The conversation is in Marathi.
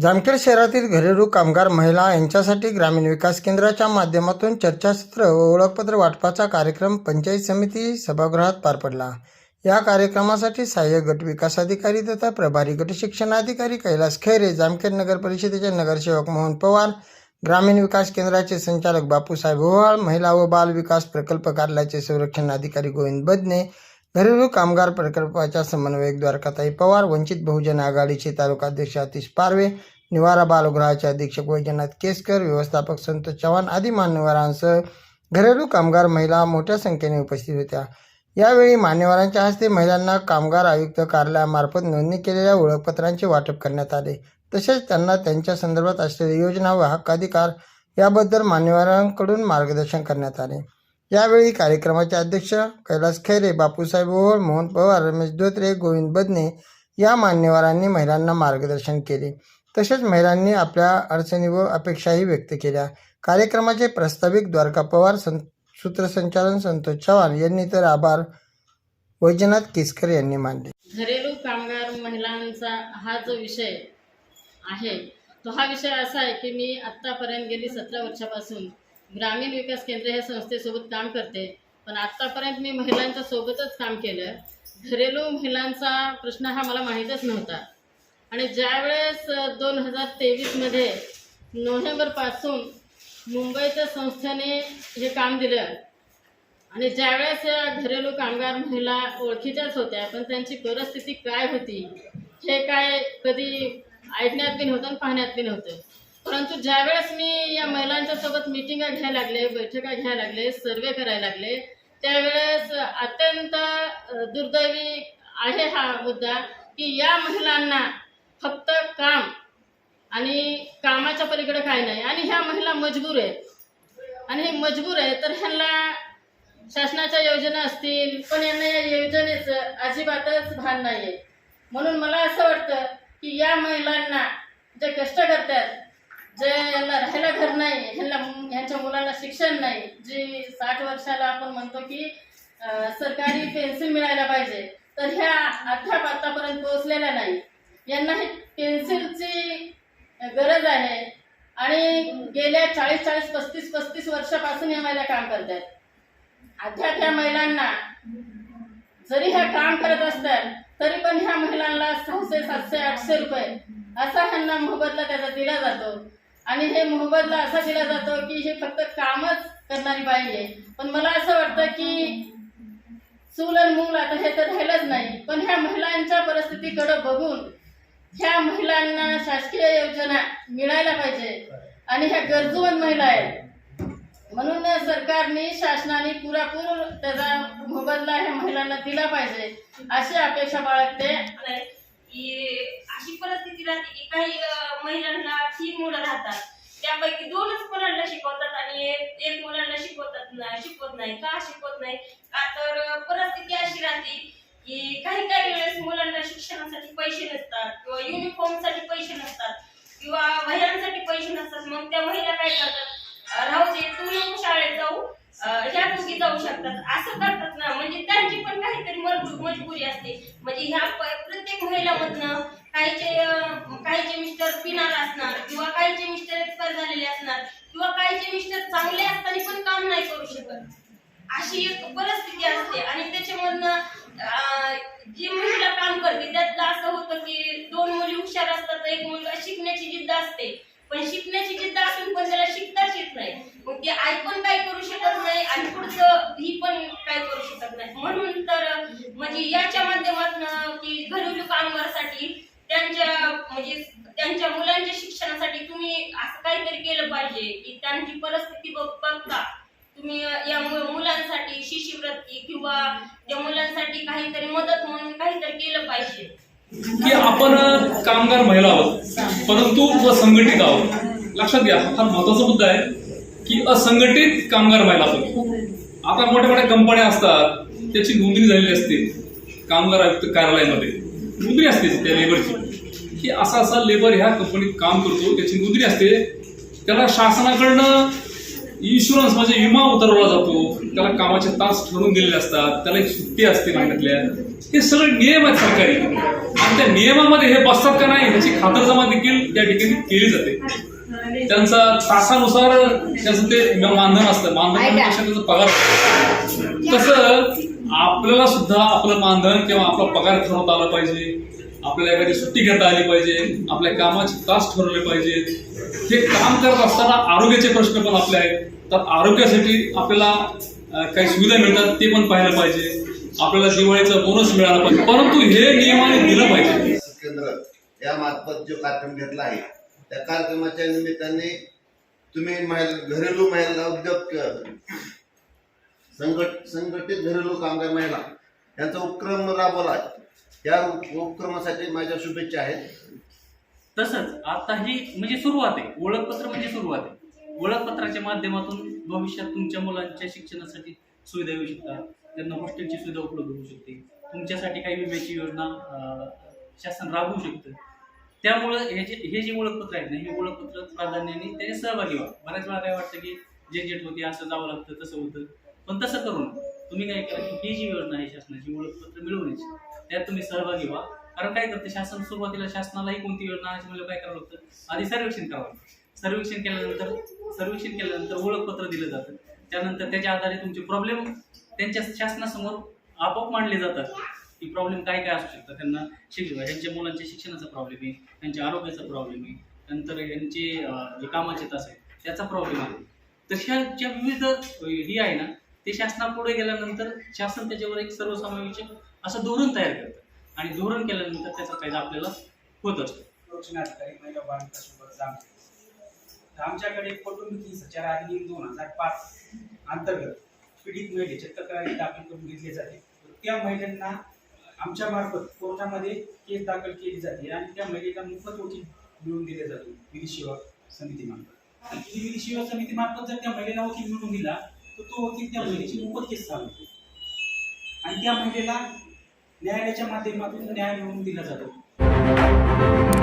जामखेड शहरातील घरेलू कामगार महिला यांच्यासाठी ग्रामीण विकास केंद्राच्या माध्यमातून चर्चासत्र व ओळखपत्र वाटपाचा कार्यक्रम पंचायत समिती सभागृहात पार पडला. या कार्यक्रमासाठी सहाय्यक गट विकास अधिकारी तथा प्रभारी गट शिक्षणाधिकारी कैलास खैरे जामखेड नगर परिषदेचे नगरसेवक मोहन पवार ग्रामीण विकास केंद्राचे संचालक बापूसाहेब ओव्हाळ महिला व बाल विकास प्रकल्प कार्यालयाचे संरक्षण अधिकारी गोविंद बदने घरेलू कामगार प्रकल्पाच्या समन्वयक द्वारकाताई पवार वंचित बहुजन आघाडीचे तालुकाध्यक्ष अतिश पारवे निवारा बालगृहाचे अधीक्षक वैजनाथ केसकर व्यवस्थापक संतोष चव्हाण आदी मान्यवरांसह घरेलू कामगार महिला मोठ्या संख्येने उपस्थित होत्या. यावेळी मान्यवरांच्या हस्ते महिलांना कामगार आयुक्त कार्यालयामार्फत नोंदणी केलेल्या ओळखपत्रांचे वाटप करण्यात आले. तसेच त्यांना त्यांच्या संदर्भात असलेल्या योजना व हक्काधिकार याबद्दल मान्यवरांकडून मार्गदर्शन करण्यात आले. यावेळी कार्यक्रमाचे अध्यक्ष कैलास खैरे बापूसाहेब ओहोळ मोहन पवार रमेश धोत्रे गोविंद बदने या मान्यवरांनी महिलांना मार्गदर्शन केले. तसेच महिलांनी आपल्या अडचणी व अपेक्षाही व्यक्त केल्या. कार्यक्रमाचे प्रस्ताविक द्वारका पवार सं सूत्रसंचालन संतोष चव्हाण यांनी तर आभार वैजनाथ किसकर यांनी मानले. घरेलू कामगार महिलांचा हा जो विषय आहे तो हा विषय असा आहे की मी आत्तापर्यंत गेली सतरा वर्षापासून ग्रामीण विकास केंद्र या संस्थेसोबत काम करते. पण आत्तापर्यंत मी महिलांच्या सोबतच काम केलं. घरेलू महिलांचा प्रश्न हा मला माहीतच नव्हता. आणि ज्यावेळेस दोन हजार तेवीसमध्ये नोव्हेंबरपासून मुंबईच्या संस्थेने हे काम दिलं. आणि ज्यावेळेस या घरेलू कामगार महिला ओळखीच्याच होत्या पण त्यांची परिस्थिती काय होती हे काय कधी ऐकण्यात बी नव्हतं आणि पाहण्यात बी नव्हतं. परंतु ज्यावेळेस मी या महिलांच्या सोबत मिटिंगा घ्यायला लागले बैठका घ्यायला लागले सर्वे करायला लागले त्यावेळेस अत्यंत दुर्दैवी आहे हा मुद्दा की या महिलांना फक्त काम आणि कामाच्या पलीकडे काय नाही. आणि ह्या महिला मजबूर आहे आणि हे मजबूर आहे तर ह्यांना शासनाच्या योजना असतील पण यांना या योजनेचं अजिबातच भान नाही आहे म्हणून मला असं वाटतं की या महिलांना जे कष्ट करतात जे यांना राहायला घर नाही ह्यांना ह्यांच्या मुलांना शिक्षण नाही जी साठ वर्षाला आपण म्हणतो की सरकारी पेन्सिल मिळायला पाहिजे तर ह्या अद्याप आतापर्यंत पोहोचलेल्या नाही. यांना ही पेन्सिलची गरज आहे आणि गेल्या चाळीस चाळीस पस्तीस पस्तीस वर्षापासून या महिला काम करतात. अद्याप ह्या महिलांना जरी ह्या काम करत असतात तरी पण ह्या महिलांना सहाशे सातशे आठशे रुपये असा ह्यांना मोबदला त्याचा दिला जातो. आणि हे मोबदला असा दिला जातो की हे फक्त कामच करणारी बाई आहे. पण मला असं वाटतं की चूल आणि मूल आता हे तर राहिलंच नाही. पण ह्या महिलांच्या परिस्थितीकडं बघून ह्या महिलांना शासकीय योजना मिळायला पाहिजे. आणि ह्या गरजूवंत महिला आहेत. म्हणून सरकारने शासनाने पुरापूर त्याचा मोबदला ह्या महिलांना दिला पाहिजे. अशी अपेक्षा बाळगते. की अशी परिस्थिती राहते की काही महिलांना तीन मुलं राहतात. त्यापैकी दोनच मुलांना शिकवतात आणि एक मुलांना शिकवतात ना शिकवत नाही. का शिकवत नाही? का तर परिस्थिती अशी राहते की काही काही वेळेस मुलांना शिक्षणासाठी पैसे नसतात किंवा युनिफॉर्मसाठी पैसे नसतात किंवा वह्यांसाठी पैसे नसतात. मग त्या महिला काय करतात? राहू दे तू नको शाळेत ह्या दोघी जाऊ शकतात. असं करतात ना. म्हणजे त्यांची पण काहीतरी मजबुरी असते. म्हणजे ह्या प्रत्येक महिलामधनं काहीचे काहीचे मिस्टर पिणार असणार किंवा काहीचे मिस्टर एक्सपायर झालेले असणार किंवा काहीचे मिस्टर चांगले असताना पण काम नाही करू शकत. अशी एक परिस्थिती असते. आणि त्याच्यामधनं जी महिला काम करते त्यातलं असं होतं की दोन मुली हुशार असतात एक मुलगा शिकण्याची जिद्द असते. पण शिकण्याची जिद्द असून पण त्याला शिकता येत नाही मग ते आई पण काय करू शकत नाही आणि पुढचं ही पण काय करू शकत नाही म्हणून तर म्हणजे याच्या माध्यमातून की घरेलू कामगारसाठी त्यांच्या म्हणजे त्यांच्या मुलांच्या शिक्षणासाठी तुम्ही असं काहीतरी केलं पाहिजे की त्यांची परिस्थिती बघ- बघता. तुम्ही या मुलांसाठी शिष्यवृत्ती किंवा त्या मुलांसाठी काहीतरी मदत म्हणून काहीतरी केलं पाहिजे. की आपण कामगार महिला आहोत परंतु असंघटित आहोत. लक्षात घ्या हा महत्त्वाचा मुद्दा आहे की असंघटित कामगार महिला आहोत. आता मोठ्या मोठ्या कंपन्या असतात त्याची नोंदणी झालेली असते. कामगार आयुक्त कार्यालयामध्ये. नोंदणी असते त्या लेबरची की असा असा लेबर ह्या कंपनीत काम करतो त्याची नोंदणी असते. त्याला शासनाकडनं इन्शुरन्स म्हणजे विमा उतरवला जातो. त्याला कामाचे तास ठरवून दिलेले असतात. त्याला एक सुट्टी असते महिन्यातल्या. हे सगळे नियम आहेत सरकारी. पण त्या नियमामध्ये हे बसतात का नाही ह्याची खातरजमा देखील त्या ठिकाणी केली जाते. त्यांचा तासानुसार त्याचं ते मानधन असतं. मानधन त्याचा पगार. तसं आपल्याला सुद्धा आपलं मानधन किंवा आपला पगार ठरवता आला पाहिजे. आपल्याला एखादी सुट्टी घेता आली पाहिजे. आपल्या कामाचे तास ठरवले पाहिजेत हे काम करत असताना आरोग्याचे प्रश्न पण आपले आहेत. तर आरोग्यासाठी आपल्याला काही सुविधा मिळतात ते पण पाहायला पाहिजे. आपल्याला दिवाळीचा बोनस मिळाला पाहिजे. परंतु हे नियमाने दिलं पाहिजे. केंद्र या मार्फत जो कार्यक्रम घेतला आहे त्या कार्यक्रमाच्या निमित्ताने तुम्ही घरेलू महिला उद्योग संघट संघटित घरेलू कामगार महिला यांचा उपक्रम राबवला या उपक्रमासाठी माझ्या शुभेच्छा आहेत. तसंच आता ही म्हणजे सुरुवात आहे. ओळखपत्र म्हणजे सुरुवात आहे. ओळखपत्राच्या माध्यमातून भविष्यात तुमच्या मुलांच्या शिक्षणासाठी सुविधा येऊ शकतात. त्यांना हॉस्टेलची सुविधा उपलब्ध होऊ शकते. तुमच्यासाठी काही विम्याची योजना शासन राबवू शकतं. त्यामुळं हे जे हे जे ओळखपत्र आहेत ना हे ओळखपत्र प्राधान्याने त्याने सहभागी व्हा. बऱ्याच वेळा काय वाटतं की जे जेट होते असं जावं लागतं तसं होतं. पण तसं करू नका तुम्ही काय करा की ही जी योजना आहे शासनाची ओळखपत्र मिळवण्याची त्यात तुम्ही सहभागी व्हा. कारण काय करतं शासन सुरुवातीला शासनालाही कोणती योजना आणायची म्हणजे काय करावं लागतं? आधी सर्वेक्षण करावं लागतं. सर्वेक्षण केल्यानंतर सर्वेक्षण केल्यानंतर ओळखपत्र दिलं जातं. त्यानंतर त्याच्या आधारे तुमचे प्रॉब्लेम त्यांच्या शासनासमोर आपोआप मांडले जातात. की प्रॉब्लेम काय काय असू शकतात त्यांना शिक त्यांच्या मुलांच्या शिक्षणाचा प्रॉब्लेम आहे त्यांच्या आरोग्याचा प्रॉब्लेम आहे नंतर यांचे जे कामाचे तास आहेत त्याचा प्रॉब्लेम आहे. तशा ज्या विविध ही आहे ना ते शासनापुढे गेल्यानंतर शासन त्याच्यावर एक सर्वसमावेशक असं धोरण तयार करतं. आणि धोरण केल्यानंतर त्याचा फायदा आपल्याला होत असतो. महिला बाल आमच्याकडे कौटुंबिक हिंसाचार अधिनियम दोन हजार पाच अंतर्गत पीडित महिलेचे तक्रारी दाखल करून घेतली जाते. त्या महिलांना आमच्या मार्फत कोर्टामध्ये केस दाखल केली जाते आणि त्या महिलेला मोफत वकील मिळवून दिले जातो. विधी सेवा समितीमार्फत. आणि विधी सेवा समिती मार्फत जर त्या महिलेला वकील मिळवून दिला तर तो वकील त्या महिलेची मोफत केस चालवतो आणि त्या महिलेला न्यायालयाच्या माध्यमातून न्याय मिळवून दिला जातो.